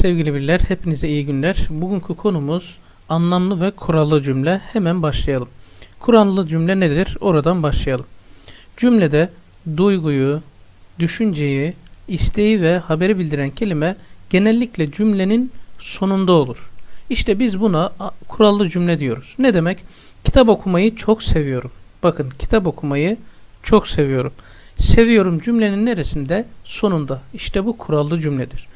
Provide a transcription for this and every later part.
Sevgili birler, hepinize iyi günler. Bugünkü konumuz anlamlı ve kurallı cümle. Hemen başlayalım. Kurallı cümle nedir? Oradan başlayalım. Cümlede duyguyu, düşünceyi, isteği ve haberi bildiren kelime genellikle cümlenin sonunda olur. İşte biz buna kurallı cümle diyoruz. Ne demek? Kitap okumayı çok seviyorum. Bakın kitap okumayı çok seviyorum. Seviyorum cümlenin neresinde? Sonunda. İşte bu kurallı cümledir.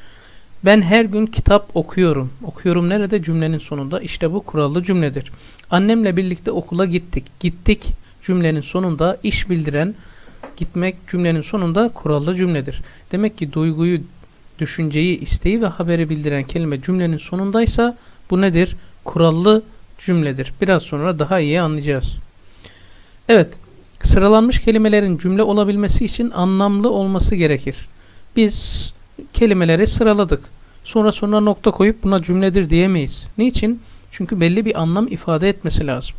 Ben her gün kitap okuyorum. Okuyorum nerede? Cümlenin sonunda. İşte bu kurallı cümledir. Annemle birlikte okula gittik. Gittik cümlenin sonunda iş bildiren gitmek cümlenin sonunda kurallı cümledir. Demek ki duyguyu, düşünceyi, isteği ve haberi bildiren kelime cümlenin sonundaysa bu nedir? Kurallı cümledir. Biraz sonra daha iyi anlayacağız. Evet, sıralanmış kelimelerin cümle olabilmesi için anlamlı olması gerekir. Biz kelimeleri sıraladık. Sonra sonra nokta koyup buna cümledir diyemeyiz. Niçin? Çünkü belli bir anlam ifade etmesi lazım.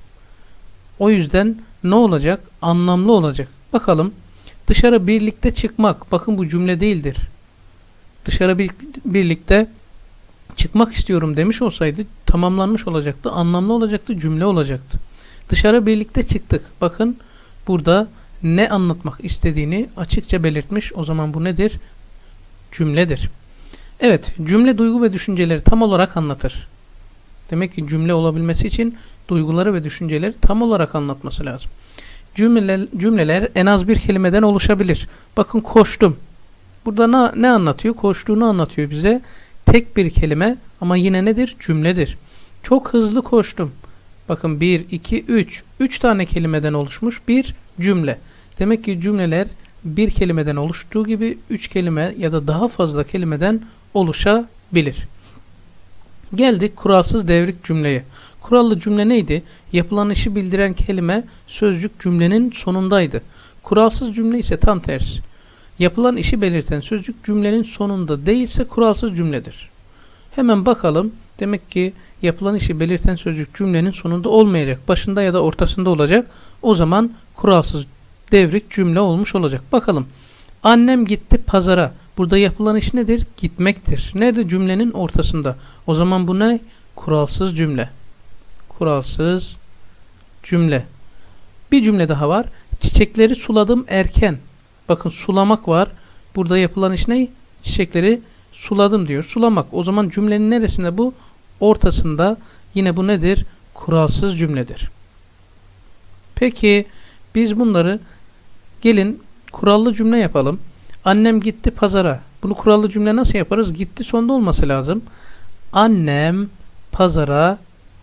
O yüzden ne olacak? Anlamlı olacak. Bakalım. Dışarı birlikte çıkmak. Bakın bu cümle değildir. Dışarı bir, birlikte çıkmak istiyorum demiş olsaydı tamamlanmış olacaktı. Anlamlı olacaktı. Cümle olacaktı. Dışarı birlikte çıktık. Bakın burada ne anlatmak istediğini açıkça belirtmiş. O zaman bu nedir? Cümledir. Evet, cümle duygu ve düşünceleri tam olarak anlatır. Demek ki cümle olabilmesi için duyguları ve düşünceleri tam olarak anlatması lazım. Cümleler, cümleler en az bir kelimeden oluşabilir. Bakın koştum. Burada ne, ne anlatıyor? Koştuğunu anlatıyor bize. Tek bir kelime ama yine nedir? Cümledir. Çok hızlı koştum. Bakın 1, 2, 3. 3 tane kelimeden oluşmuş bir cümle. Demek ki cümleler bir kelimeden oluştuğu gibi üç kelime ya da daha fazla kelimeden oluşabilir. Geldik kuralsız devrik cümleye. Kurallı cümle neydi? Yapılan işi bildiren kelime sözcük cümlenin sonundaydı. Kuralsız cümle ise tam tersi. Yapılan işi belirten sözcük cümlenin sonunda değilse kuralsız cümledir. Hemen bakalım. Demek ki yapılan işi belirten sözcük cümlenin sonunda olmayacak. Başında ya da ortasında olacak. O zaman kuralsız devrik cümle olmuş olacak. Bakalım. Annem gitti pazara. Burada yapılan iş nedir? Gitmektir. Nerede? Cümlenin ortasında. O zaman bu ne? Kuralsız cümle. Kuralsız cümle. Bir cümle daha var. Çiçekleri suladım erken. Bakın sulamak var. Burada yapılan iş ne? Çiçekleri suladım diyor. Sulamak. O zaman cümlenin neresinde bu? Ortasında. Yine bu nedir? Kuralsız cümledir. Peki biz bunları gelin kurallı cümle yapalım. Annem gitti pazara. Bunu kurallı cümle nasıl yaparız? Gitti sonda olması lazım. Annem pazara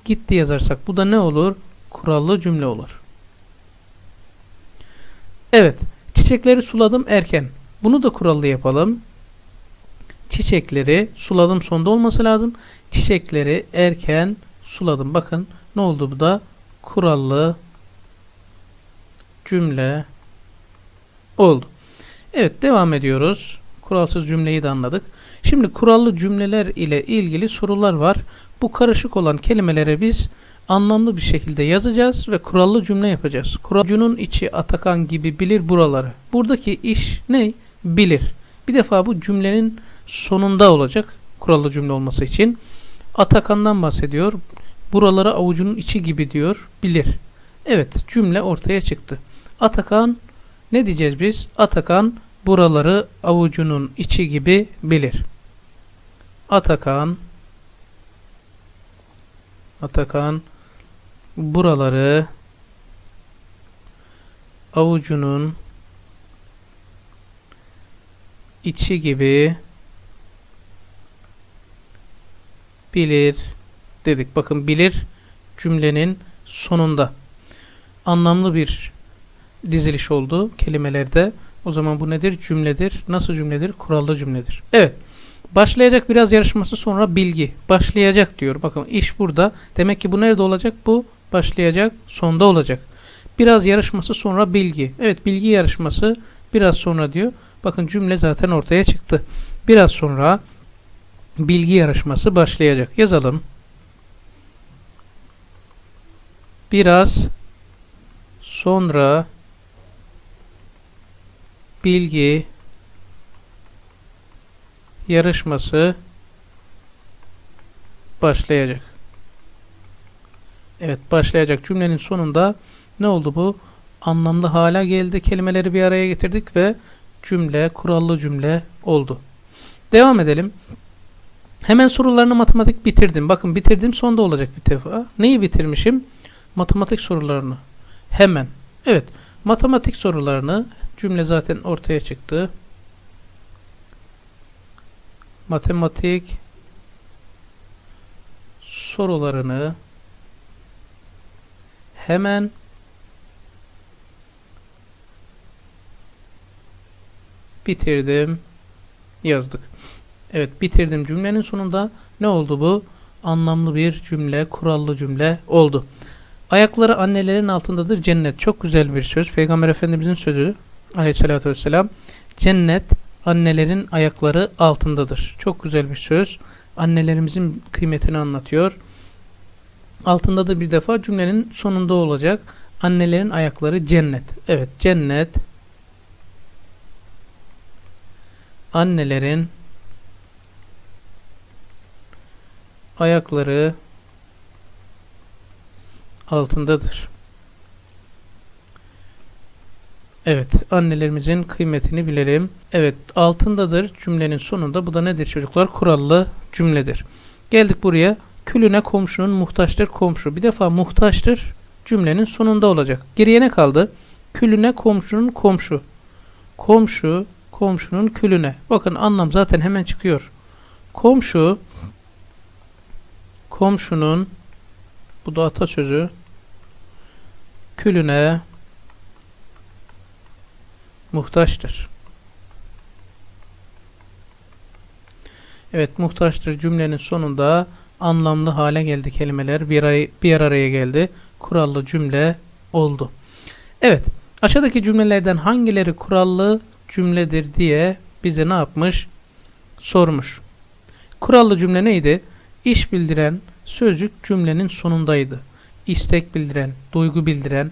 gitti yazarsak bu da ne olur? Kurallı cümle olur. Evet. Çiçekleri suladım erken. Bunu da kurallı yapalım. Çiçekleri suladım sonda olması lazım. Çiçekleri erken suladım. Bakın ne oldu bu da? Kurallı cümle oldu. Evet devam ediyoruz. Kuralsız cümleyi de anladık. Şimdi kurallı cümleler ile ilgili sorular var. Bu karışık olan kelimelere biz anlamlı bir şekilde yazacağız ve kurallı cümle yapacağız. Kuralcunun içi Atakan gibi bilir buraları. Buradaki iş ne? Bilir. Bir defa bu cümlenin sonunda olacak kurallı cümle olması için. Atakan'dan bahsediyor. Buraları avucunun içi gibi diyor. Bilir. Evet cümle ortaya çıktı. Atakan ne diyeceğiz biz? Atakan buraları avucunun içi gibi bilir. Atakan Atakan buraları avucunun içi gibi bilir dedik. Bakın bilir cümlenin sonunda anlamlı bir diziliş oldu kelimelerde. O zaman bu nedir? Cümledir. Nasıl cümledir? Kurallı cümledir. Evet. Başlayacak biraz yarışması sonra bilgi. Başlayacak diyor. Bakın iş burada. Demek ki bu nerede olacak? Bu başlayacak. Sonda olacak. Biraz yarışması sonra bilgi. Evet bilgi yarışması biraz sonra diyor. Bakın cümle zaten ortaya çıktı. Biraz sonra bilgi yarışması başlayacak. Yazalım. Biraz sonra bilgi yarışması başlayacak. Evet başlayacak cümlenin sonunda ne oldu bu? Anlamlı hale geldi. Kelimeleri bir araya getirdik ve cümle, kurallı cümle oldu. Devam edelim. Hemen sorularını matematik bitirdim. Bakın bitirdim sonda olacak bir defa. Neyi bitirmişim? Matematik sorularını. Hemen. Evet. Matematik sorularını cümle zaten ortaya çıktı. Matematik sorularını hemen bitirdim yazdık. Evet bitirdim cümlenin sonunda ne oldu bu? Anlamlı bir cümle, kurallı cümle oldu. Ayakları annelerin altındadır cennet. Çok güzel bir söz. Peygamber Efendimizin sözü aleyhissalatü vesselam. Cennet annelerin ayakları altındadır. Çok güzel bir söz. Annelerimizin kıymetini anlatıyor. Altında da bir defa cümlenin sonunda olacak. Annelerin ayakları cennet. Evet cennet annelerin ayakları altındadır. Evet, annelerimizin kıymetini bilelim. Evet, altındadır cümlenin sonunda. Bu da nedir çocuklar? Kurallı cümledir. Geldik buraya. Külüne komşunun muhtaçtır komşu. Bir defa muhtaçtır cümlenin sonunda olacak. Geriye ne kaldı? Külüne komşunun komşu. Komşu, komşunun külüne. Bakın anlam zaten hemen çıkıyor. Komşu, komşunun, bu da atasözü, külüne muhtaçtır. Evet muhtaçtır cümlenin sonunda anlamlı hale geldi kelimeler bir, araya, bir araya geldi. Kurallı cümle oldu. Evet aşağıdaki cümlelerden hangileri kurallı cümledir diye bize ne yapmış? Sormuş. Kurallı cümle neydi? İş bildiren sözcük cümlenin sonundaydı. İstek bildiren, duygu bildiren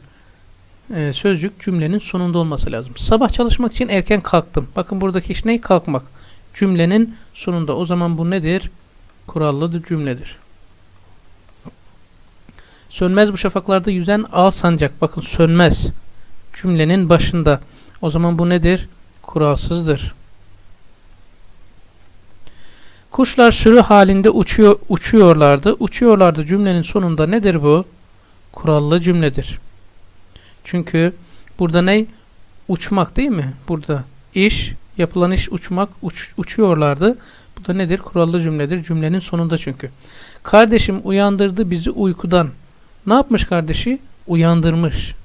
e, sözcük cümlenin sonunda olması lazım. Sabah çalışmak için erken kalktım. Bakın buradaki iş ne? Kalkmak. Cümlenin sonunda. O zaman bu nedir? Kurallı cümledir. Sönmez bu şafaklarda yüzen al sancak. Bakın sönmez. Cümlenin başında. O zaman bu nedir? Kuralsızdır. Kuşlar sürü halinde uçuyor, uçuyorlardı. Uçuyorlardı cümlenin sonunda nedir bu? Kurallı cümledir. Çünkü burada ne? Uçmak değil mi? Burada iş, yapılan iş uçmak, uç, uçuyorlardı. Bu da nedir? Kurallı cümledir. Cümlenin sonunda çünkü. Kardeşim uyandırdı bizi uykudan. Ne yapmış kardeşi? Uyandırmış.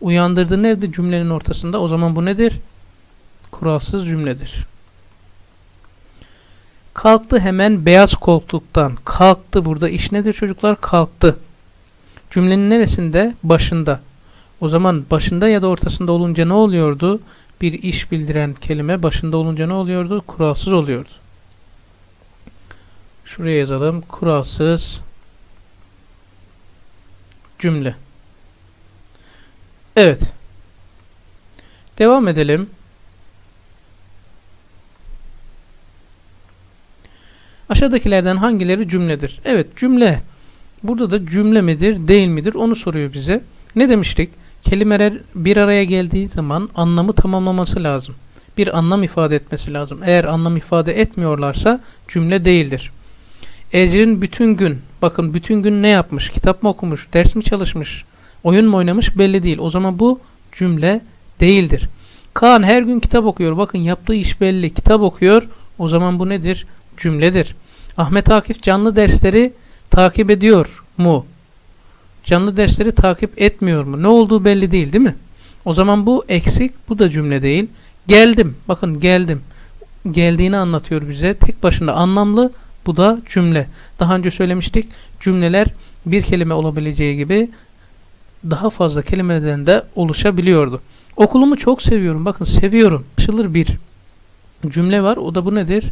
Uyandırdı nerede? Cümlenin ortasında. O zaman bu nedir? Kuralsız cümledir. Kalktı hemen beyaz koltuktan. Kalktı. Burada iş nedir çocuklar? Kalktı. Cümlenin neresinde? Başında. O zaman başında ya da ortasında olunca ne oluyordu? Bir iş bildiren kelime başında olunca ne oluyordu? Kuralsız oluyordu. Şuraya yazalım. Kuralsız cümle. Evet. Devam edelim. Aşağıdakilerden hangileri cümledir? Evet cümle. Burada da cümle midir değil midir onu soruyor bize. Ne demiştik? Kelimeler bir araya geldiği zaman anlamı tamamlaması lazım. Bir anlam ifade etmesi lazım. Eğer anlam ifade etmiyorlarsa cümle değildir. Ecrin bütün gün, bakın bütün gün ne yapmış? Kitap mı okumuş, ders mi çalışmış, oyun mu oynamış belli değil. O zaman bu cümle değildir. Kaan her gün kitap okuyor. Bakın yaptığı iş belli. Kitap okuyor. O zaman bu nedir? Cümledir. Ahmet Akif canlı dersleri takip ediyor mu? Canlı dersleri takip etmiyor mu? Ne olduğu belli değil değil mi? O zaman bu eksik, bu da cümle değil. Geldim. Bakın geldim. Geldiğini anlatıyor bize. Tek başına anlamlı, bu da cümle. Daha önce söylemiştik. Cümleler bir kelime olabileceği gibi daha fazla kelimeden de oluşabiliyordu. Okulumu çok seviyorum. Bakın seviyorum. Açılır bir cümle var. O da bu nedir?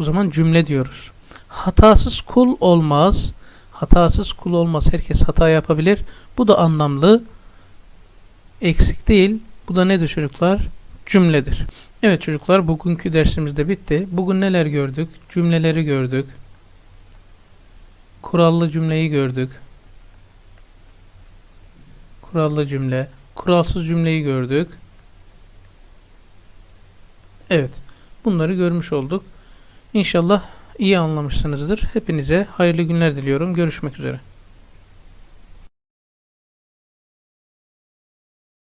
O zaman cümle diyoruz. Hatasız kul olmaz. Hatasız kul olmaz. Herkes hata yapabilir. Bu da anlamlı. Eksik değil. Bu da nedir çocuklar? Cümledir. Evet çocuklar bugünkü dersimiz de bitti. Bugün neler gördük? Cümleleri gördük. Kurallı cümleyi gördük. Kurallı cümle. Kuralsız cümleyi gördük. Evet. Bunları görmüş olduk. İnşallah iyi anlamışsınızdır. Hepinize hayırlı günler diliyorum. Görüşmek üzere.